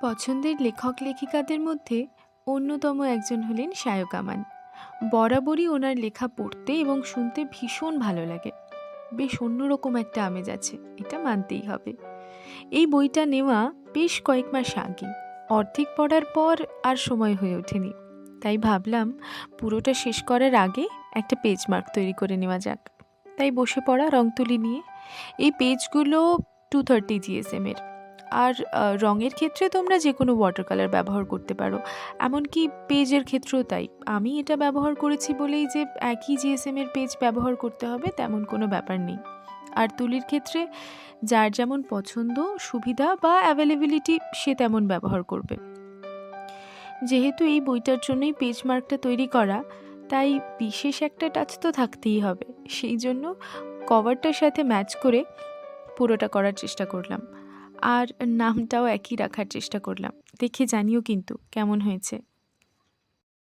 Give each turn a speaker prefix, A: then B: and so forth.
A: পছন্দের লেখক লেখিকাদের মধ্যে অন্যতম একজন হলেন শায়ক আমান। বরাবরই ওনার লেখা পড়তে এবং শুনতে ভীষণ ভালো লাগে। বেশ অন্যরকম একটা আমেজ আছে, এটা মানতেই হবে। এই বইটা নেওয়া বেশ কয়েক মাস আগে। অর্ধেক পড়ার পর আর সময় হয়ে ওঠেনি। তাই ভাবলাম পুরোটা শেষ করার আগে একটা পেজ মার্ক তৈরি করে নেওয়া যাক। তাই বসে পড়া রং তুলি নিয়ে এই পেজগুলো টু থার্টি জিএসএমের আর রঙের ক্ষেত্রে তোমরা যে কোনো ওয়াটার কালার ব্যবহার করতে পারো। এমনকি পেজের ক্ষেত্রেও তাই। আমি এটা ব্যবহার করেছি বলেই যে একই জিএসএম এর পেজ ব্যবহার করতে হবে, তেমন কোনো ব্যাপার নেই। আর তুলির ক্ষেত্রে যার যেমন পছন্দ, সুবিধা বা অ্যাভেলেবিলিটি সে তেমন ব্যবহার করবে। যেহেতু এই বইটার জন্যই পেজ মার্কটা তৈরি করা, তাই বিশেষ একটা টাচ তো থাকতেই হবে। সেই জন্য কভারটার সাথে ম্যাচ করে পুরোটা করার চেষ্টা করলাম। আর নামটাও একই রাখার চেষ্টা করলাম। দেখে জানিও কিন্তু কেমন হয়েছে।